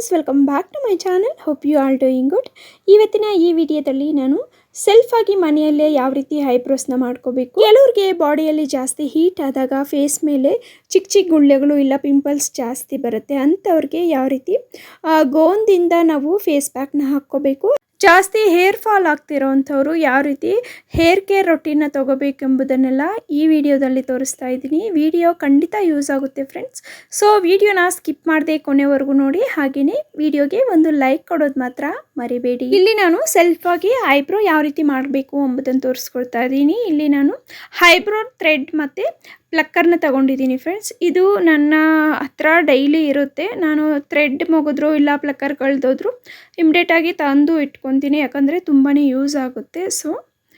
Friends welcome back to my channel hope you all doing good ಇವತ್ತಿನ ಈ ವಿಡಿಯೋದಲ್ಲಿ ನಾನು ಸೆಲ್ಫಾಗಿ ಮನೆಯಲ್ಲೇ ಯಾವ ರೀತಿ ಐಬ್ರೋಸ್ನ ಮಾಡ್ಕೋಬೇಕು? ಕೆಲವ್ರಿಗೆ ಬಾಡಿಯಲ್ಲಿ ಜಾಸ್ತಿ ಹೀಟ್ ಆದಾಗ ಫೇಸ್ ಮೇಲೆ ಚಿಕ್ಕ ಚಿಕ್ಕ ಗುಳ್ಳೆಗಳು ಇಲ್ಲ ಪಿಂಪಲ್ಸ್ ಜಾಸ್ತಿ ಬರುತ್ತೆ. ಅಂಥವ್ರಿಗೆ ಯಾವ ರೀತಿ ಗೋಂದಿಂದ ನಾವು ಫೇಸ್ ಪ್ಯಾಕ್ನ ಹಾಕ್ಕೋಬೇಕು. ಜಾಸ್ತಿ ಹೇರ್ ಫಾಲ್ ಆಗ್ತಿರೋವಂಥವ್ರು ಯಾವ ರೀತಿ ಹೇರ್ ಕೇರ್ ರೊಟೀನ ತೊಗೋಬೇಕೆಂಬುದನ್ನೆಲ್ಲ ಈ ವಿಡಿಯೋದಲ್ಲಿ ತೋರಿಸ್ತಾ ಇದ್ದೀನಿ. ವಿಡಿಯೋ ಖಂಡಿತ ಯೂಸ್ ಆಗುತ್ತೆ ಫ್ರೆಂಡ್ಸ್. ಸೊ, ವಿಡಿಯೋನ ಸ್ಕಿಪ್ ಮಾಡದೆ ಕೊನೆವರೆಗೂ ನೋಡಿ. ಹಾಗೆಯೇ ವಿಡಿಯೋಗೆ ಒಂದು ಲೈಕ್ ಕೊಡೋದು ಮಾತ್ರ ಮರಿಬೇಡಿ. ಇಲ್ಲಿ ನಾನು ಸೆಲ್ಫ್ ಆಗಿ ಐಬ್ರೋ ಯಾವ ರೀತಿ ಮಾಡಬೇಕು ಎಂಬುದನ್ನು ತೋರಿಸ್ಕೊಳ್ತಾ ಇದ್ದೀನಿ. ಇಲ್ಲಿ ನಾನು ಐಬ್ರೋ ಥ್ರೆಡ್ ಮತ್ತು ಪ್ಲಕ್ಕರ್ನ ತಗೊಂಡಿದ್ದೀನಿ ಫ್ರೆಂಡ್ಸ್ ಇದು ನನ್ನ ಹತ್ರ ಡೈಲಿ ಇರುತ್ತೆ. ನಾನು ಥ್ರೆಡ್ ಮುಗಿದ್ರು ಇಲ್ಲ ಪ್ಲಕ್ಕರ್ ಕಳೆದೋದ್ರು ಇಮ್ಡಿಯೇಟಾಗಿ ತಂದು ಇಟ್ಕೊತೀನಿ. ಯಾಕಂದರೆ ತುಂಬಾ ಯೂಸ್ ಆಗುತ್ತೆ. ಸೊ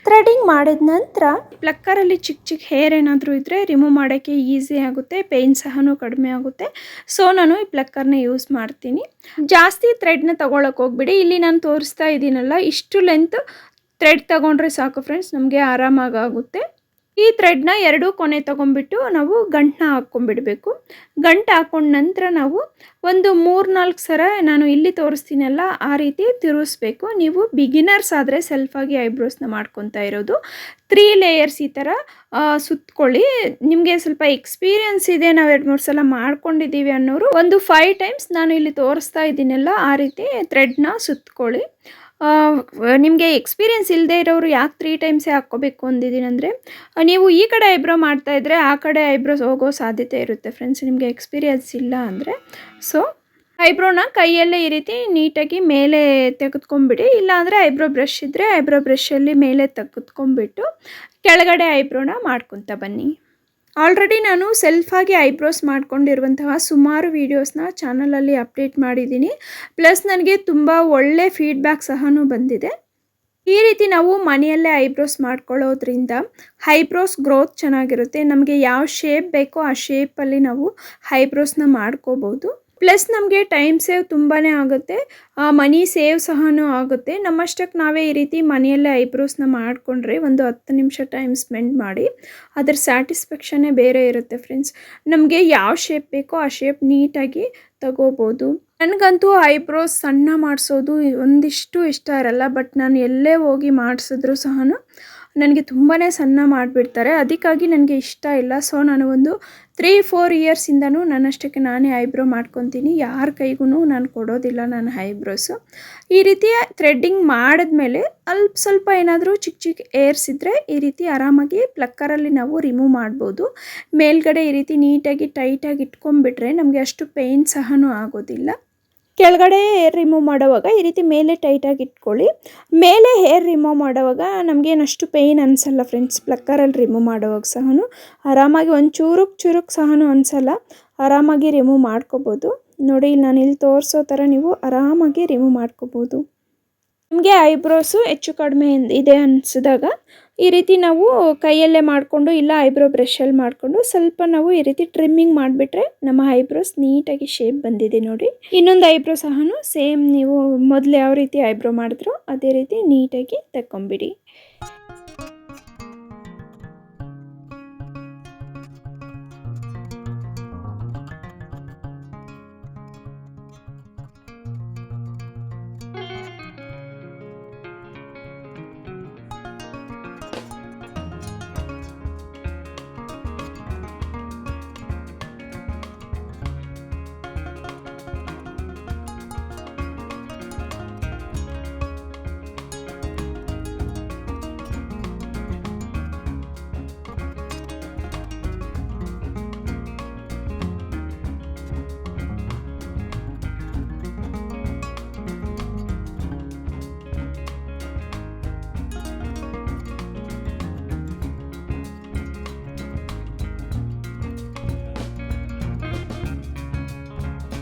ಥ್ರೆಡಿಂಗ್ ಮಾಡಿದ ನಂತರ ಪ್ಲಕ್ಕರಲ್ಲಿ ಚಿಕ್ಕ ಚಿಕ್ಕ ಹೇರ್ ಏನಾದರೂ ಇದ್ದರೆ ರಿಮೂವ್ ಮಾಡೋಕ್ಕೆ ಈಸಿ ಆಗುತ್ತೆ. ಪೇಯ್ನ್ ಸಹ ಕಡಿಮೆ ಆಗುತ್ತೆ. ಸೊ ನಾನು ಈ ಪ್ಲಕ್ಕರ್ನ ಯೂಸ್ ಮಾಡ್ತೀನಿ. ಜಾಸ್ತಿ ಥ್ರೆಡ್ನ ತೊಗೊಳಕ್ಕೆ ಹೋಗ್ಬಿಡಿ. ಇಲ್ಲಿ ನಾನು ತೋರಿಸ್ತಾ ಇದ್ದೀನಲ್ಲ, ಇಷ್ಟು ಲೆಂತ್ ಥ್ರೆಡ್ ತೊಗೊಂಡ್ರೆ ಸಾಕು ಫ್ರೆಂಡ್ಸ್ ನಮಗೆ ಆರಾಮಾಗುತ್ತೆ ಈ ಥ್ರೆಡ್ನ ಎರಡೂ ಕೊನೆ ತೊಗೊಂಡ್ಬಿಟ್ಟು ನಾವು ಗಂಟನ್ನ ಹಾಕ್ಕೊಂಡ್ಬಿಡ್ಬೇಕು. ಗಂಟು ಹಾಕ್ಕೊಂಡ ನಂತರ ನಾವು ಒಂದು ಮೂರು ನಾಲ್ಕು ಸರ ನಾನು ಇಲ್ಲಿ ತೋರಿಸ್ತೀನಲ್ಲ, ಆ ರೀತಿ ತಿರುಗಿಸ್ಬೇಕು. ನೀವು ಬಿಗಿನರ್ಸ್ ಆದರೆ ಸೆಲ್ಫಾಗಿ ಐಬ್ರೋಸ್ನ ಮಾಡ್ಕೊತಾ ಇರೋದು. ತ್ರೀ ಲೇಯರ್ಸ್ ಈ ಥರ ಸುತ್ತಕೊಳ್ಳಿ ನಿಮಗೆ ಸ್ವಲ್ಪ ಎಕ್ಸ್ಪೀರಿಯನ್ಸ್ ಇದೆ, ನಾವು ಎರಡು ಮೂರು ಸಲ ಮಾಡ್ಕೊಂಡಿದ್ದೀವಿ ಅನ್ನೋರು. ಒಂದು ಫೈವ್ ಟೈಮ್ಸ್ ನಾನು ಇಲ್ಲಿ ತೋರಿಸ್ತಾ ಇದ್ದೀನಲ್ಲ, ಆ ರೀತಿ ಥ್ರೆಡ್ನ ಸುತ್ಕೊಳ್ಳಿ. ನಿಮಗೆ ಎಕ್ಸ್ಪೀರಿಯೆನ್ಸ್ ಇಲ್ಲದೆ ಇರೋರು ಯಾಕೆ ತ್ರೀ ಟೈಮ್ಸೇ ಹಾಕ್ಕೋಬೇಕು ಅಂದಿದ್ದೀನಿ ಅಂದರೆ ನೀವು ಈ ಕಡೆ ಐಬ್ರೋ ಮಾಡ್ತಾ ಇದ್ದರೆ ಆ ಕಡೆ ಐಬ್ರೋಸ್ ಹೋಗೋ ಸಾಧ್ಯತೆ ಇರುತ್ತೆ ಫ್ರೆಂಡ್ಸ್ ನಿಮಗೆ ಎಕ್ಸ್ಪೀರಿಯನ್ಸ್ ಇಲ್ಲ ಅಂದರೆ. ಸೊ ಐಬ್ರೋನ ಕೈಯಲ್ಲೇ ಈ ರೀತಿ ನೀಟಾಗಿ ಮೇಲೆ ತೆಗೆದುಕೊಂಬಿಡಿ ಇಲ್ಲಾಂದರೆ ಐಬ್ರೋ ಬ್ರಷ್ ಇದ್ದರೆ ಐಬ್ರೋ ಬ್ರಷಲ್ಲಿ ಮೇಲೆ ತೆಗೆದುಕೊಂಬಿಟ್ಟು ಕೆಳಗಡೆ ಐಬ್ರೋನ ಮಾಡ್ಕೊತ ಬನ್ನಿ. ಆಲ್ರೆಡಿ ನಾನು ಸೆಲ್ಫಾಗಿ ಐಬ್ರೋಸ್ ಮಾಡ್ಕೊಂಡಿರುವಂತಹ ಸುಮಾರು ವೀಡಿಯೋಸ್ನ ಚಾನಲಲ್ಲಿ ಅಪ್ಡೇಟ್ ಮಾಡಿದ್ದೀನಿ. ಪ್ಲಸ್ ನನಗೆ ತುಂಬ ಒಳ್ಳೆ ಫೀಡ್ಬ್ಯಾಕ್ ಸಹ ಬಂದಿದೆ. ಈ ರೀತಿ ನಾವು ಮನೆಯಲ್ಲೇ ಐಬ್ರೋಸ್ ಮಾಡ್ಕೊಳ್ಳೋದ್ರಿಂದ ಹೈಬ್ರೋಸ್ ಗ್ರೋತ್ ಚೆನ್ನಾಗಿರುತ್ತೆ. ನಮಗೆ ಯಾವ ಶೇಪ್ ಬೇಕೋ ಆ ಶೇಪಲ್ಲಿ ನಾವು ಹೈಬ್ರೋಸ್ನ ಮಾಡ್ಕೋಬೋದು. ಪ್ಲಸ್ ನಮಗೆ ಟೈಮ್ ಸೇವ್ ತುಂಬಾ ಆಗುತ್ತೆ. ಮನಿ ಸೇವ್ ಸಹ ಆಗುತ್ತೆ. ನಮ್ಮಷ್ಟಕ್ಕೆ ನಾವೇ ಈ ರೀತಿ ಮನೆಯಲ್ಲೇ ಐಬ್ರೋಸ್ನ ಮಾಡಿಕೊಂಡ್ರೆ ಒಂದು ಹತ್ತು ನಿಮಿಷ ಟೈಮ್ ಸ್ಪೆಂಡ್ ಮಾಡಿ ಅದರ ಸ್ಯಾಟಿಸ್ಫ್ಯಾಕ್ಷನ್ನೇ ಬೇರೆ ಇರುತ್ತೆ ಫ್ರೆಂಡ್ಸ್ ನಮಗೆ ಯಾವ ಶೇಪ್ ಬೇಕೋ ಆ ಶೇಪ್ ನೀಟಾಗಿ ತಗೋಬೋದು. ನನಗಂತೂ ಐಬ್ರೋಸ್ ಸಣ್ಣ ಮಾಡಿಸೋದು ಒಂದಿಷ್ಟು ಇಷ್ಟ ಇರಲ್ಲ ಬಟ್ ನಾನು ಎಲ್ಲೇ ಹೋಗಿ ಮಾಡಿಸಿದ್ರು ಸಹ ನನಗೆ ತುಂಬಾ ಸಣ್ಣ ಮಾಡಿಬಿಡ್ತಾರೆ. ಅದಕ್ಕಾಗಿ ನನಗೆ ಇಷ್ಟ ಇಲ್ಲ. ಸೊ ನಾನು ಒಂದು ತ್ರೀ ಫೋರ್ ಇಯರ್ಸಿಂದನೂ ನನ್ನಷ್ಟಕ್ಕೆ ನಾನೇ ಐಬ್ರೋ ಮಾಡ್ಕೊತೀನಿ. ಯಾರ ಕೈಗೂ ನಾನು ಕೊಡೋದಿಲ್ಲ ನನ್ನ ಐಬ್ರೋಸು ಈ ರೀತಿ ಥ್ರೆಡ್ಡಿಂಗ್ ಮಾಡಿದ್ಮೇಲೆ ಅಲ್ಪ ಸ್ವಲ್ಪ ಏನಾದರೂ ಚಿಕ್ಕ ಚಿಕ್ಕ ಏರ್ಸ್ ಇದ್ದರೆ ಈ ರೀತಿ ಆರಾಮಾಗಿ ಪ್ಲಕ್ಕರಲ್ಲಿ ನಾವು ರಿಮೂವ್ ಮಾಡ್ಬೋದು. ಮೇಲ್ಗಡೆ ಈ ರೀತಿ ನೀಟಾಗಿ ಟೈಟಾಗಿ ಇಟ್ಕೊಂಡ್ಬಿಟ್ರೆ ನಮಗೆ ಅಷ್ಟು ಪೇಯ್ನ್ ಸಹನೂ ಆಗೋದಿಲ್ಲ. ಕೆಳಗಡೆ ಹೇರ್ ರಿಮೂವ್ ಮಾಡೋವಾಗ ಈ ರೀತಿ ಮೇಲೆ ಟೈಟಾಗಿ ಇಟ್ಕೊಳ್ಳಿ. ಮೇಲೆ ಹೇರ್ ರಿಮೂವ್ ಮಾಡುವಾಗ ನಮಗೇನಷ್ಟು ಪೇಯ್ನ್ ಅನಿಸಲ್ಲ ಫ್ರೆಂಡ್ಸ್ ಪ್ಲಕ್ಕರಲ್ಲಿ ರಿಮೂವ್ ಮಾಡೋವಾಗ ಸಹ ಆರಾಮಾಗಿ ಒಂದು ಚೂರುಕ್ ಚೂರುಕ್ ಸಹನು ಅನಿಸಲ್ಲ. ಆರಾಮಾಗಿ ರಿಮೂವ್ ಮಾಡ್ಕೋಬೋದು. ನೋಡಿ ನಾನು ಇಲ್ಲಿ ತೋರಿಸೋ ಥರ ನೀವು ಆರಾಮಾಗಿ ರಿಮೂವ್ ಮಾಡ್ಕೋಬೋದು. ನಿಮಗೆ ಐಬ್ರೋಸು ಹೆಚ್ಚು ಕಡಿಮೆ ಇದೆ ಅನಿಸಿದಾಗ ಈ ರೀತಿ ನಾವು ಕೈಯಲ್ಲೇ ಮಾಡಿಕೊಂಡು ಇಲ್ಲ ಐಬ್ರೋ ಬ್ರಷಲ್ಲಿ ಮಾಡಿಕೊಂಡು ಸ್ವಲ್ಪ ನಾವು ಈ ರೀತಿ ಟ್ರಿಮ್ಮಿಂಗ್ ಮಾಡಿಬಿಟ್ರೆ ನಮ್ಮ ಐಬ್ರೋಸ್ ನೀಟಾಗಿ ಶೇಪ್ ಬಂದಿದೆ ನೋಡಿ. ಇನ್ನೊಂದು ಐಬ್ರೋ ಸಹ ಸೇಮ್ ನೀವು ಮೊದಲು ಯಾವ ರೀತಿ ಐಬ್ರೋ ಮಾಡಿದ್ರೋ ಅದೇ ರೀತಿ ನೀಟಾಗಿ ತಕ್ಕೊಂಬಿಡಿ.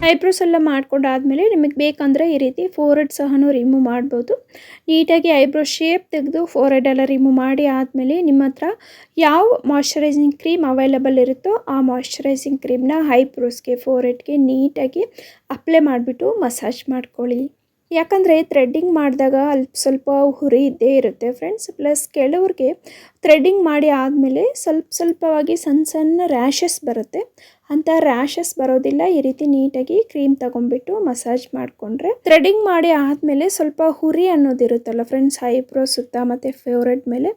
ಐಬ್ರೋಸ್ ಎಲ್ಲ ಮಾಡ್ಕೊಂಡಾದಮೇಲೆ ನಿಮಗೆ ಬೇಕಂದರೆ ಈ ರೀತಿ ಫೋರೆಡ್ ಸಹ ರಿಮೂವ್ ಮಾಡ್ಬೋದು. ನೀಟಾಗಿ ಐಬ್ರೋ ಶೇಪ್ ತೆಗೆದು ಫೋರೆಡ್ ಎಲ್ಲ ರಿಮೂವ್ ಮಾಡಿ ಆದಮೇಲೆ ನಿಮ್ಮ ಹತ್ರ ಯಾವ ಮಾಯಶ್ಚರೈಸಿಂಗ್ ಕ್ರೀಮ್ ಅವೈಲಬಲ್ ಇರುತ್ತೋ ಆ ಮಾಯಶ್ಚರೈಸಿಂಗ್ ಕ್ರೀಮ್ನ ಐಬ್ರೋಸ್ಗೆ ಫೋರೆಡ್ಗೆ ನೀಟಾಗಿ ಅಪ್ಲೈ ಮಾಡಿಬಿಟ್ಟು ಮಸಾಜ್ ಮಾಡ್ಕೊಳ್ಳಿ. ಯಾಕಂದರೆ ಥ್ರೆಡ್ಡಿಂಗ್ ಮಾಡಿದಾಗ ಅಲ್ಪ ಸ್ವಲ್ಪ ಹುರಿ ಇದ್ದೇ ಇರುತ್ತೆ ಫ್ರೆಂಡ್ಸ್. ಪ್ಲಸ್ ಕೆಲವ್ರಿಗೆ ಥ್ರೆಡ್ಡಿಂಗ್ ಮಾಡಿ ಆದಮೇಲೆ ಸ್ವಲ್ಪ ಸ್ವಲ್ಪವಾಗಿ ಸಣ್ಣ ಸಣ್ಣ ರ್ಯಾಷಸ್ ಬರುತ್ತೆ. ಅಂತ ರ್ಯಾಷಸ್ ಬರೋದಿಲ್ಲ. ಈ ರೀತಿ ನೀಟಾಗಿ ಕ್ರೀಮ್ ತಗೊಂಡ್ಬಿಟ್ಟು ಮಸಾಜ್ ಮಾಡಿಕೊಂಡ್ರೆ ಥ್ರೆಡಿಂಗ್ ಮಾಡಿ ಆದಮೇಲೆ ಸ್ವಲ್ಪ ಹುರಿ ಅನ್ನೋದಿರುತ್ತಲ್ಲ ಫ್ರೆಂಡ್ಸ್, ಐಬ್ರೋ ಸುತ್ತ ಮತ್ತು ಫೇವ್ರೆಟ್ ಮೇಲೆ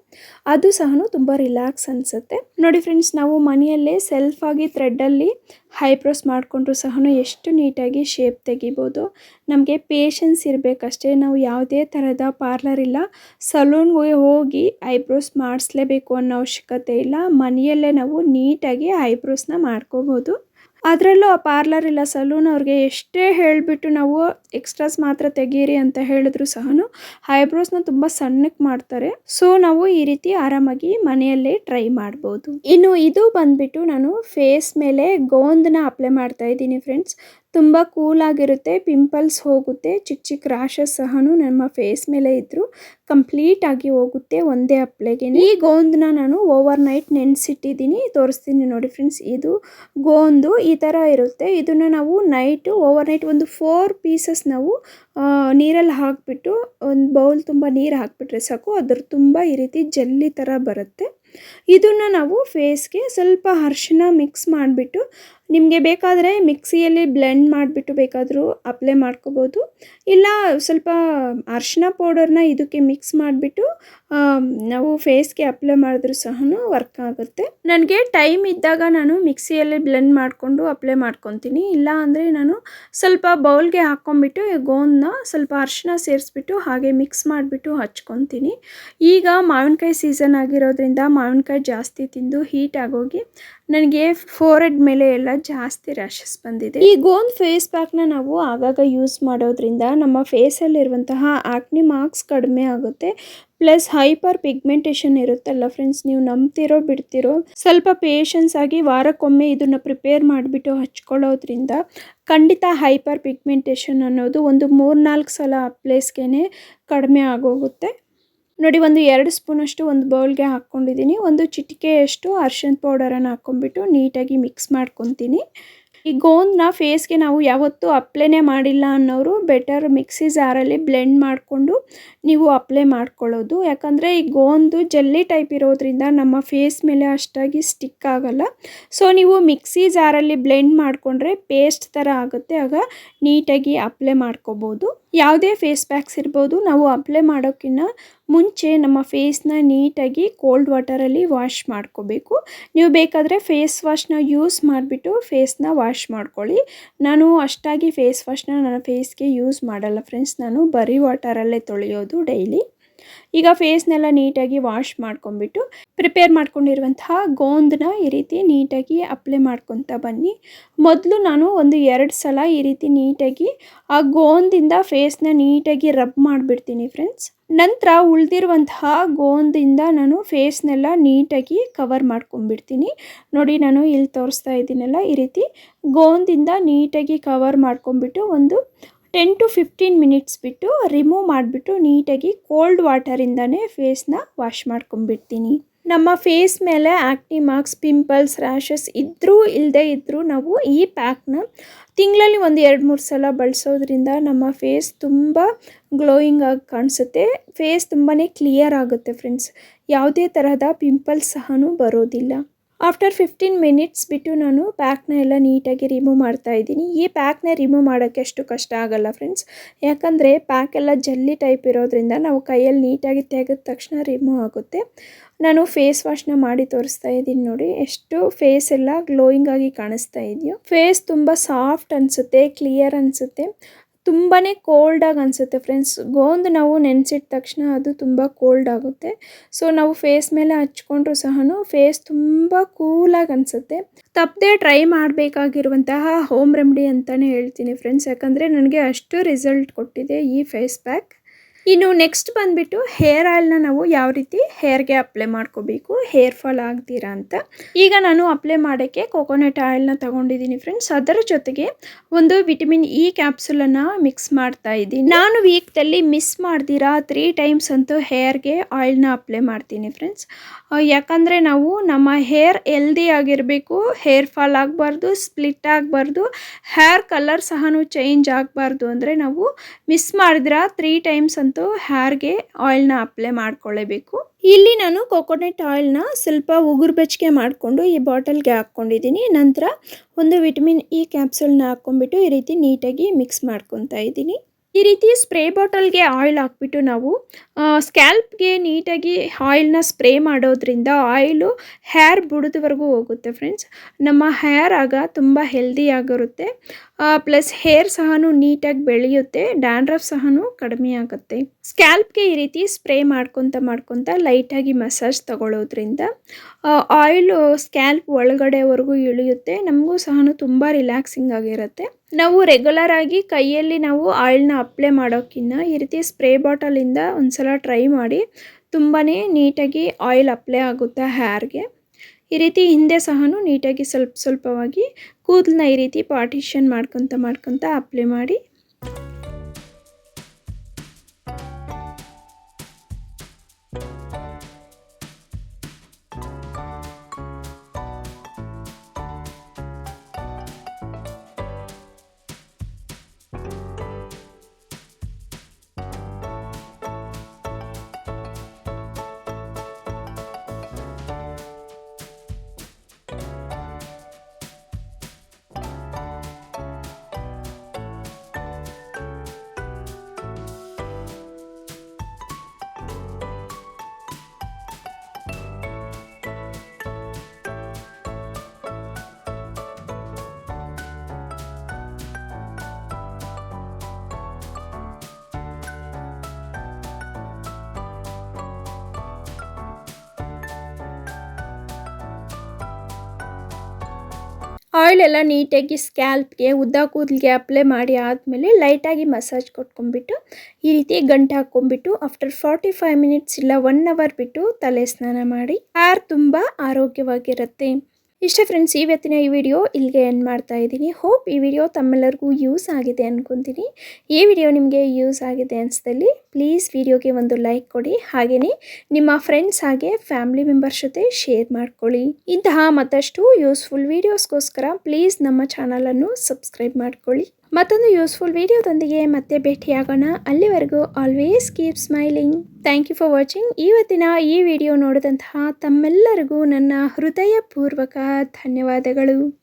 ಅದು ಸಹ ತುಂಬ ರಿಲ್ಯಾಕ್ಸ್ ಅನಿಸುತ್ತೆ. ನೋಡಿ ಫ್ರೆಂಡ್ಸ್, ನಾವು ಮನೆಯಲ್ಲೇ ಸೆಲ್ಫ್ ಆಗಿ ಥ್ರೆಡ್ಡಲ್ಲಿ ಹೈಬ್ರೋಸ್ ಮಾಡಿಕೊಂಡ್ರು ಸಹ ಎಷ್ಟು ನೀಟಾಗಿ ಶೇಪ್ ತೆಗಿಬೋದು. ನಮಗೆ ಪೇಷನ್ಸ್ ಇರಬೇಕಷ್ಟೇ. ನಾವು ಯಾವುದೇ ಥರದ ಪಾರ್ಲರ್ ಇಲ್ಲ ಸಲೂನ್ಗೆ ಹೋಗಿ ಐಬ್ರೋಸ್ ಮಾಡಿಸ್ಲೇಬೇಕು ಅನ್ನೋ ಅವಶ್ಯಕತೆ ಇಲ್ಲ. ಮನೆಯಲ್ಲೇ ನಾವು ನೀಟಾಗಿ ಐಬ್ರೋಸ್ನ ಮಾಡ್ಕೋಬೋದು. ಅದರಲ್ಲೂ ಆ ಪಾರ್ಲರ್ ಇಲ್ಲ ಸಲೂನ್ ಅವ್ರಿಗೆ ಎಷ್ಟೇ ಹೇಳಿಬಿಟ್ಟು ನಾವು ಎಕ್ಸ್ಟ್ರಾಸ್ ಮಾತ್ರ ತೆಗೀರಿ ಅಂತ ಹೇಳಿದ್ರು ಸಹ ಐಬ್ರೋಸ್ನ ತುಂಬ ಸಣ್ಣಕ್ಕೆ ಮಾಡ್ತಾರೆ. ಸೊ ನಾವು ಈ ರೀತಿ ಆರಾಮಾಗಿ ಮನೆಯಲ್ಲೇ ಟ್ರೈ ಮಾಡ್ಬೋದು. ಇನ್ನು ಇದು ಬಂದ್ಬಿಟ್ಟು ನಾನು ಫೇಸ್ ಮೇಲೆ ಗೋಂದನ್ನ ಅಪ್ಲೈ ಮಾಡ್ತಾ ಇದ್ದೀನಿ ಫ್ರೆಂಡ್ಸ್ ತುಂಬ ಕೂಲ್ ಆಗಿರುತ್ತೆ ಪಿಂಪಲ್ಸ್ ಹೋಗುತ್ತೆ ಚಿಕ್ಕ ಚಿಕ್ಕ ರ್ಯಾಷಸ್ ಸಹ ನಮ್ಮ ಫೇಸ್ ಮೇಲೆ ಇದ್ದರೂ ಕಂಪ್ಲೀಟ್ ಆಗಿ ಹೋಗುತ್ತೆ ಒಂದೇ ಅಪ್ಲೆಗೆ ಈ ಗೋಂದನ್ನ ನಾನು ಓವರ್ ನೈಟ್ ನೆನೆಸಿಟ್ಟಿದ್ದೀನಿ, ತೋರಿಸ್ತೀನಿ ನೋಡಿ ಫ್ರೆಂಡ್ಸ್ ಇದು ಗೋಂದು ಈ ಥರ ಇರುತ್ತೆ. ಇದನ್ನು ನಾವು ನೈಟು ಓವರ್ ನೈಟ್ ಒಂದು ಫೋರ್ ಪೀಸಸ್ ನಾವು ನೀರಲ್ಲಿ ಹಾಕಿಬಿಟ್ಟು, ಒಂದು ಬೌಲ್ ತುಂಬ ನೀರು ಹಾಕಿಬಿಟ್ರೆ ಸಾಕು, ಅದ್ರ ತುಂಬ ಈ ರೀತಿ ಜಲ್ಲಿ ಥರ ಬರುತ್ತೆ. ಇದನ್ನು ನಾವು ಫೇಸ್ಗೆ ಸ್ವಲ್ಪ ಅರ್ಶಿನ ಮಿಕ್ಸ್ ಮಾಡಿಬಿಟ್ಟು ನಿಮಗೆ ಬೇಕಾದರೆ ಮಿಕ್ಸಿಯಲ್ಲಿ ಬ್ಲೆಂಡ್ ಮಾಡಿಬಿಟ್ಟು ಬೇಕಾದರೂ ಅಪ್ಲೈ ಮಾಡ್ಕೋಬೋದು. ಇಲ್ಲ ಸ್ವಲ್ಪ ಅರಿಶಿನ ಪೌಡರ್ನ ಇದಕ್ಕೆ ಮಿಕ್ಸ್ ಮಾಡಿಬಿಟ್ಟು ನಾವು ಫೇಸ್ಗೆ ಅಪ್ಲೈ ಮಾಡಿದ್ರೂ ಸಹ ವರ್ಕ್ ಆಗುತ್ತೆ. ನನಗೆ ಟೈಮ್ ಇದ್ದಾಗ ನಾನು ಮಿಕ್ಸಿಯಲ್ಲಿ ಬ್ಲೆಂಡ್ ಮಾಡಿಕೊಂಡು ಅಪ್ಲೈ ಮಾಡ್ಕೊತೀನಿ. ಇಲ್ಲ ಅಂದರೆ ನಾನು ಸ್ವಲ್ಪ ಬೌಲ್ಗೆ ಹಾಕ್ಕೊಂಬಿಟ್ಟು ಗೋಂದನ್ನ ಸ್ವಲ್ಪ ಅರಿಶಿನ ಸೇರಿಸ್ಬಿಟ್ಟು ಹಾಗೆ ಮಿಕ್ಸ್ ಮಾಡಿಬಿಟ್ಟು ಹಚ್ಕೊತೀನಿ. ಈಗ ಮಾವಿನಕಾಯಿ ಸೀಸನ್ ಆಗಿರೋದ್ರಿಂದ ಮಾವಿನಕಾಯಿ ಜಾಸ್ತಿ ತಿಂದು ಹೀಟ್ ಆಗೋಗಿ, ನನಗೆ ಫೋರೆಡ್ ಮೇಲೆ ಎಲ್ಲ ಜಾಸ್ತಿ ರ್ಯಾಷಸ್ ಬಂದಿದೆ. ಈ ಗೋನ್ ಫೇಸ್ ಪ್ಯಾಕ್ನ ನಾವು ಆಗಾಗ ಯೂಸ್ ಮಾಡೋದ್ರಿಂದ ನಮ್ಮ ಫೇಸಲ್ಲಿರುವಂತಹ ಆಕ್ನಿ ಮಾರ್ಕ್ಸ್ ಕಡಿಮೆ ಆಗುತ್ತೆ. ಪ್ಲಸ್ ಹೈಪರ್ ಪಿಗ್ಮೆಂಟೇಷನ್ ಇರುತ್ತಲ್ಲ ಫ್ರೆಂಡ್ಸ್, ನೀವು ನಂಬ್ತಿರೋ ಬಿಡ್ತಿರೋ, ಸ್ವಲ್ಪ ಪೇಷನ್ಸ್ ಆಗಿ ವಾರಕ್ಕೊಮ್ಮೆ ಇದನ್ನು ಪ್ರಿಪೇರ್ ಮಾಡಿಬಿಟ್ಟು ಹಚ್ಕೊಳ್ಳೋದ್ರಿಂದ ಖಂಡಿತ ಹೈಪರ್ ಪಿಗ್ಮೆಂಟೇಷನ್ ಅನ್ನೋದು ಒಂದು ಮೂರ್ನಾಲ್ಕು ಸಲ ಪ್ಲೇಸ್ಗೆ ಕಡಿಮೆ ಆಗೋಗುತ್ತೆ. ನೋಡಿ, ಒಂದು ಎರಡು ಸ್ಪೂನಷ್ಟು ಒಂದು ಬೌಲ್ಗೆ ಹಾಕ್ಕೊಂಡಿದ್ದೀನಿ. ಒಂದು ಚಿಟಿಕೆಯಷ್ಟು ಅರ್ಶಿನ ಪೌಡರನ್ನು ಹಾಕ್ಕೊಂಡ್ಬಿಟ್ಟು ನೀಟಾಗಿ ಮಿಕ್ಸ್ ಮಾಡ್ಕೊತೀನಿ. ಈ ಗೋಂದನ್ನ ಫೇಸ್ಗೆ ನಾವು ಯಾವತ್ತೂ ಅಪ್ಲೈನೇ ಮಾಡಿಲ್ಲ ಅನ್ನೋರು ಬೆಟರ್ ಮಿಕ್ಸಿ ಜಾರಲ್ಲಿ ಬ್ಲೆಂಡ್ ಮಾಡಿಕೊಂಡು ನೀವು ಅಪ್ಲೈ ಮಾಡ್ಕೊಳ್ಳೋದು. ಯಾಕಂದರೆ ಈ ಗೋಂದು ಜಲ್ಲಿ ಟೈಪ್ ಇರೋದ್ರಿಂದ ನಮ್ಮ ಫೇಸ್ ಮೇಲೆ ಅಷ್ಟಾಗಿ ಸ್ಟಿಕ್ ಆಗಲ್ಲ. ಸೊ, ನೀವು ಮಿಕ್ಸಿ ಜಾರಲ್ಲಿ ಬ್ಲೆಂಡ್ ಮಾಡಿಕೊಂಡ್ರೆ ಪೇಸ್ಟ್ ಥರ ಆಗುತ್ತೆ. ಆಗ ನೀಟಾಗಿ ಅಪ್ಲೈ ಮಾಡ್ಕೋಬೋದು. ಯಾವುದೇ ಫೇಸ್ ಪ್ಯಾಕ್ಸ್ ಇರ್ಬೋದು, ನಾವು ಅಪ್ಲೈ ಮಾಡೋಕ್ಕಿಂತ ಮುಂಚೆ ನಮ್ಮ ಫೇಸ್ನ ನೀಟಾಗಿ ಕೋಲ್ಡ್ ವಾಟರಲ್ಲಿ ವಾಶ್ ಮಾಡ್ಕೋಬೇಕು. ನೀವು ಬೇಕಾದರೆ ಫೇಸ್ ವಾಶ್ನ ಯೂಸ್ ಮಾಡಿಬಿಟ್ಟು ಫೇಸ್ನ ವಾಶ್ ಮಾಡ್ಕೊಳ್ಳಿ. ನಾನು ಅಷ್ಟಾಗಿ ಫೇಸ್ ವಾಶ್ನ ನನ್ನ ಫೇಸ್ಗೆ ಯೂಸ್ ಮಾಡಲ್ಲ ಫ್ರೆಂಡ್ಸ್ ನಾನು ಬರೀ ವಾಟರಲ್ಲೇ ತೊಳೆಯೋದು ಡೈಲಿ ಈಗ ಫೇಸ್ನೆಲ್ಲ ನೀಟಾಗಿ ವಾಶ್ ಮಾಡ್ಕೊಂಡ್ಬಿಟ್ಟು ಪ್ರಿಪೇರ್ ಮಾಡ್ಕೊಂಡಿರುವಂತಹ ಗೋಂದನ್ನ ಈ ರೀತಿ ನೀಟಾಗಿ ಅಪ್ಲೈ ಮಾಡ್ಕೊತ ಬನ್ನಿ. ಮೊದಲು ನಾನು ಒಂದು ಎರಡು ಸಲ ಈ ರೀತಿ ನೀಟಾಗಿ ಆ ಗೋಂದಿಂದ ಫೇಸ್ನ ನೀಟಾಗಿ ರಬ್ ಮಾಡಿಬಿಡ್ತೀನಿ ಫ್ರೆಂಡ್ಸ್ ನಂತರ ಉಳಿದಿರುವಂತಹ ಗೋಂದಿಂದ ನಾನು ಫೇಸ್ನೆಲ್ಲ ನೀಟಾಗಿ ಕವರ್ ಮಾಡ್ಕೊಂಡ್ಬಿಡ್ತೀನಿ. ನೋಡಿ ನಾನು ಇಲ್ಲಿ ತೋರಿಸ್ತಾ ಇದ್ದೀನಲ್ಲ ಈ ರೀತಿ. ಗೋಂದಿಂದ ನೀಟಾಗಿ ಕವರ್ ಮಾಡ್ಕೊಂಡ್ಬಿಟ್ಟು ಒಂದು ಟೆನ್ ಟು ಫಿಫ್ಟೀನ್ ಮಿನಿಟ್ಸ್ ಬಿಟ್ಟು ರಿಮೂವ್ ಮಾಡಿಬಿಟ್ಟು ನೀಟಾಗಿ ಕೋಲ್ಡ್ ವಾಟರಿಂದನೇ ಫೇಸ್ನ ವಾಶ್ ಮಾಡ್ಕೊಂಬಿಡ್ತೀನಿ ನಮ್ಮ ಫೇಸ್ ಮೇಲೆ ಆ್ಯಕ್ಟಿ ಮಾರ್ಕ್ಸ್ ಪಿಂಪಲ್ಸ್ ರ್ಯಾಷಸ್ ಇದ್ದರೂ ಇಲ್ಲದೆ ಇದ್ದರೂ ನಾವು ಈ ಪ್ಯಾಕ್ನ ತಿಂಗಳಲ್ಲಿ ಒಂದು ಎರಡು ಮೂರು ಸಲ ಬಳಸೋದ್ರಿಂದ ನಮ್ಮ ಫೇಸ್ ತುಂಬ ಗ್ಲೋಯಿಂಗ್ ಆಗಿ ಕಾಣಿಸುತ್ತೆ. ಫೇಸ್ ತುಂಬಾ ಕ್ಲಿಯರ್ ಆಗುತ್ತೆ ಫ್ರೆಂಡ್ಸ್ ಯಾವುದೇ ತರಹದ ಪಿಂಪಲ್ಸ್ ಸಹ ಬರೋದಿಲ್ಲ. ಆಫ್ಟರ್ ಫಿಫ್ಟೀನ್ ಮಿನಿಟ್ಸ್ ಬಿಟ್ಟು ನಾನು ಪ್ಯಾಕ್ನ ಎಲ್ಲ ನೀಟಾಗಿ ರಿಮೂವ್ ಮಾಡ್ತಾ ಇದ್ದೀನಿ. ಈ ಪ್ಯಾಕ್ನ ರಿಮೂವ್ ಮಾಡೋಕ್ಕೆ ಅಷ್ಟು ಕಷ್ಟ ಆಗಲ್ಲ ಫ್ರೆಂಡ್ಸ್ ಯಾಕಂದರೆ ಪ್ಯಾಕ್ ಎಲ್ಲ ಜಲ್ಲಿ ಟೈಪ್ ಇರೋದ್ರಿಂದ ನಾವು ಕೈಯಲ್ಲಿ ನೀಟಾಗಿ ತೆಗೆದ ತಕ್ಷಣ ರಿಮೂವ್ ಆಗುತ್ತೆ. ನಾನು ಫೇಸ್ ವಾಶ್ನ ಮಾಡಿ ತೋರಿಸ್ತಾ ಇದ್ದೀನಿ ನೋಡಿ. ಎಷ್ಟು ಫೇಸ್ ಎಲ್ಲ ಗ್ಲೋಯಿಂಗ್ ಆಗಿ ಕಾಣಿಸ್ತಾ ಇದೆಯೋ. ಫೇಸ್ ತುಂಬ ಸಾಫ್ಟ್ ಅನಿಸುತ್ತೆ ಕ್ಲಿಯರ್ ಅನಿಸುತ್ತೆ. ತುಂಬಾ ಕೋಲ್ಡಾಗಿ ಅನಿಸುತ್ತೆ ಫ್ರೆಂಡ್ಸ್ ಗೋಂದು ನಾವು ನೆನೆಸಿಟ್ಟ ತಕ್ಷಣ ಅದು ತುಂಬ ಕೋಲ್ಡ್ ಆಗುತ್ತೆ. ಸೊ ನಾವು ಫೇಸ್ ಮೇಲೆ ಹಚ್ಕೊಂಡ್ರು ಸಹ ಫೇಸ್ ತುಂಬ ಕೂಲಾಗಿ ಅನಿಸುತ್ತೆ. ತಪ್ಪದೆ ಟ್ರೈ ಮಾಡಬೇಕಾಗಿರುವಂತಹ ಹೋಮ್ ರೆಮಿಡಿ ಅಂತಲೇ ಹೇಳ್ತೀನಿ ಫ್ರೆಂಡ್ಸ್ ಯಾಕಂದರೆ ನನಗೆ ಅಷ್ಟು ರಿಸಲ್ಟ್ ಕೊಟ್ಟಿದೆ ಈ ಫೇಸ್ ಪ್ಯಾಕ್ ಇನ್ನು ನೆಕ್ಸ್ಟ್ ಬಂದುಬಿಟ್ಟು ಹೇರ್ ಆಯಿಲ್ನ ನಾವು ಯಾವ ರೀತಿ ಹೇರ್ಗೆ ಅಪ್ಲೈ ಮಾಡ್ಕೋಬೇಕು ಹೇರ್ ಫಾಲ್ ಆಗ್ತೀರಾ ಅಂತ. ಈಗ ನಾನು ಅಪ್ಲೈ ಮಾಡೋಕ್ಕೆ ಕೊಕೊನಟ್ ಆಯಿಲ್ನ ತಗೊಂಡಿದ್ದೀನಿ ಫ್ರೆಂಡ್ಸ್ ಅದರ ಜೊತೆಗೆ ಒಂದು ವಿಟಮಿನ್ ಇ ಕ್ಯಾಪ್ಸುಲನ್ನು ಮಿಕ್ಸ್ ಮಾಡ್ತಾ ಇದ್ದೀನಿ. ನಾನು ವೀಕ್ದಲ್ಲಿ ಮಿಸ್ ಮಾಡ್ದಿರಾ ತ್ರೀ ಟೈಮ್ಸ್ ಅಂತೂ ಹೇರ್ಗೆ ಆಯಿಲ್ನ ಅಪ್ಲೈ ಮಾಡ್ತೀನಿ ಫ್ರೆಂಡ್ಸ್ ಯಾಕಂದರೆ ನಾವು ನಮ್ಮ ಹೇರ್ ಎಲ್ದಿ ಆಗಿರಬೇಕು ಹೇರ್ ಫಾಲ್ ಆಗಬಾರ್ದು ಸ್ಪ್ಲಿಟ್ ಆಗಬಾರ್ದು ಹೇರ್ ಕಲರ್ ಸಹ ಚೇಂಜ್ ಆಗಬಾರ್ದು ಅಂದರೆ ನಾವು ಮಿಸ್ ಮಾಡಿದ್ರ ತ್ರೀ ಟೈಮ್ಸ್ ಅಂತ. ಅಂತೂ ಹೇರ್ಗೆ ಆಯಿಲ್ನ ಅಪ್ಲೈ ಮಾಡ್ಕೊಳ್ಳೇಬೇಕು ಇಲ್ಲಿ ನಾನು ಕೊಕೊನೆಟ್ ಆಯಿಲ್ನ ಸ್ವಲ್ಪ ಉಗುರು ಬೆಚ್ಚಗೆ ಮಾಡಿಕೊಂಡು ಈ ಬಾಟಲ್ಗೆ ಹಾಕ್ಕೊಂಡಿದ್ದೀನಿ. ನಂತರ ಒಂದು ವಿಟಮಿನ್ ಇ ಕ್ಯಾಪ್ಸೂಲ್ನ ಹಾಕ್ಕೊಂಡ್ಬಿಟ್ಟು ಈ ರೀತಿ ನೀಟಾಗಿ ಮಿಕ್ಸ್ ಮಾಡ್ಕೊತಾ ಇದ್ದೀನಿ. ಈ ರೀತಿ ಸ್ಪ್ರೇ ಬಾಟಲ್ಗೆ ಆಯಿಲ್ ಹಾಕ್ಬಿಟ್ಟು ನಾವು ಸ್ಕ್ಯಾಲ್ಪ್ಗೆ ನೀಟಾಗಿ ಆಯಿಲ್ನ ಸ್ಪ್ರೇ ಮಾಡೋದ್ರಿಂದ ಆಯಿಲು ಹೇರ್ ಬುಡದವರೆಗೂ ಹೋಗುತ್ತೆ ಫ್ರೆಂಡ್ಸ್. ನಮ್ಮ ಹೇರ್ ಆಗ ತುಂಬ ಹೆಲ್ದಿ ಆಗಿರುತ್ತೆ. ಪ್ಲಸ್ ಹೇರ್ ಸಹ ನೀಟಾಗಿ ಬೆಳೆಯುತ್ತೆ, ಡ್ಯಾಂಡ್ರಫ್ ಸಹ ಕಡಿಮೆ ಆಗುತ್ತೆ. ಸ್ಕ್ಯಾಲ್ಪ್ಗೆ ಈ ರೀತಿ ಸ್ಪ್ರೇ ಮಾಡ್ಕೊತ ಮಾಡ್ಕೊತ ಲೈಟಾಗಿ ಮಸಾಜ್ ತಗೊಳ್ಳೋದ್ರಿಂದ ಆಯಿಲು ಸ್ಕ್ಯಾಲ್ಪ್ ಒಳಗಡೆವರೆಗೂ ಇಳಿಯುತ್ತೆ, ನಮಗೂ ಸಹ ತುಂಬ ರಿಲ್ಯಾಕ್ಸಿಂಗ್ ಆಗಿರುತ್ತೆ. ನಾವು ರೆಗ್ಯುಲರ್ ಆಗಿ ಕೈಯಲ್ಲಿ ನಾವು ಆಯಿಲ್ನ ಅಪ್ಲೈ ಮಾಡೋಕ್ಕಿಂತ ಈ ರೀತಿ ಸ್ಪ್ರೇ ಬಾಟಲಿಂದ ಒಂದ್ಸಲ ಟ್ರೈ ಮಾಡಿ ತುಂಬಾ ನೀಟಾಗಿ ಆಯಿಲ್ ಅಪ್ಲೈ ಆಗುತ್ತೆ ಹೇರ್ಗೆ ಈ ರೀತಿ ಹಿಂದೆ ಸಹ ನೀಟಾಗಿ ಸ್ವಲ್ಪ ಸ್ವಲ್ಪವಾಗಿ ಕೂದಲನ್ನ ಈ ರೀತಿ ಪಾರ್ಟಿಷನ್ ಮಾಡ್ಕೊತ ಮಾಡ್ಕೊತ ಅಪ್ಲೈ ಮಾಡಿ ಆಯಿಲ್ ಎಲ್ಲ ನೀಟಾಗಿ ಸ್ಕ್ಯಾಲ್ಪ್ಗೆ, ಉದ್ದ ಕೂದಲಿಗೆ ಅಪ್ಲೈ ಮಾಡಿ ಆದಮೇಲೆ ಲೈಟಾಗಿ ಮಸಾಜ್ ಕೊಟ್ಕೊಂಡ್ಬಿಟ್ಟು, ಈ ರೀತಿ ಗಂಟು ಹಾಕ್ಕೊಂಬಿಟ್ಟು ಆಫ್ಟರ್ ಫಾರ್ಟಿ ಫೈವ್ ಮಿನಿಟ್ಸ್ ಇಲ್ಲ ಒನ್ ಅವರ್ ಬಿಟ್ಟು ತಲೆ ಸ್ನಾನ ಮಾಡಿ ಹೇರ್ ತುಂಬ ಆರೋಗ್ಯವಾಗಿರುತ್ತೆ. ಇಷ್ಟೇ ಫ್ರೆಂಡ್ಸ್ ಇವತ್ತಿನ ಈ ವಿಡಿಯೋ ಇಲ್ಲಿಗೆ ಎಂಡ್ ಮಾಡ್ತಾ ಇದ್ದೀನಿ. ಹೋಪ್ ಈ ವಿಡಿಯೋ ತಮ್ಮೆಲ್ಲರಿಗೂ ಯೂಸ್ ಆಗಿದೆ ಅಂದ್ಕೊತೀನಿ ಈ ವಿಡಿಯೋ ನಿಮಗೆ ಯೂಸ್ ಆಗಿದೆ ಅನಿಸ್ದಲ್ಲಿ ಪ್ಲೀಸ್ ವಿಡಿಯೋಗೆ ಒಂದು ಲೈಕ್ ಕೊಡಿ. ಹಾಗೆಯೇ ನಿಮ್ಮ ಫ್ರೆಂಡ್ಸ್ ಹಾಗೆ ಫ್ಯಾಮಿಲಿ ಮೆಂಬರ್ಸ್ ಜೊತೆ ಶೇರ್ ಮಾಡ್ಕೊಳ್ಳಿ. ಇಂತಹ ಮತ್ತಷ್ಟು ಯೂಸ್ಫುಲ್ ವೀಡಿಯೋಸ್ಗೋಸ್ಕರ ಪ್ಲೀಸ್ ನಮ್ಮ ಚಾನಲನ್ನು ಸಬ್ಸ್ಕ್ರೈಬ್ ಮಾಡ್ಕೊಳ್ಳಿ. ಮತ್ತೊಂದು ಯೂಸ್ಫುಲ್ ವಿಡಿಯೋದೊಂದಿಗೆ ಮತ್ತೆ ಭೇಟಿಯಾಗೋಣ. ಅಲ್ಲಿವರೆಗೂ always keep smiling thank you for watching ಇವತ್ತಿನ ಈ ವಿಡಿಯೋ ನೋಡಿದಂತಹ ತಮ್ಮೆಲ್ಲರಿಗೂ ನನ್ನ ಹೃದಯಪೂರ್ವಕ ಧನ್ಯವಾದಗಳು.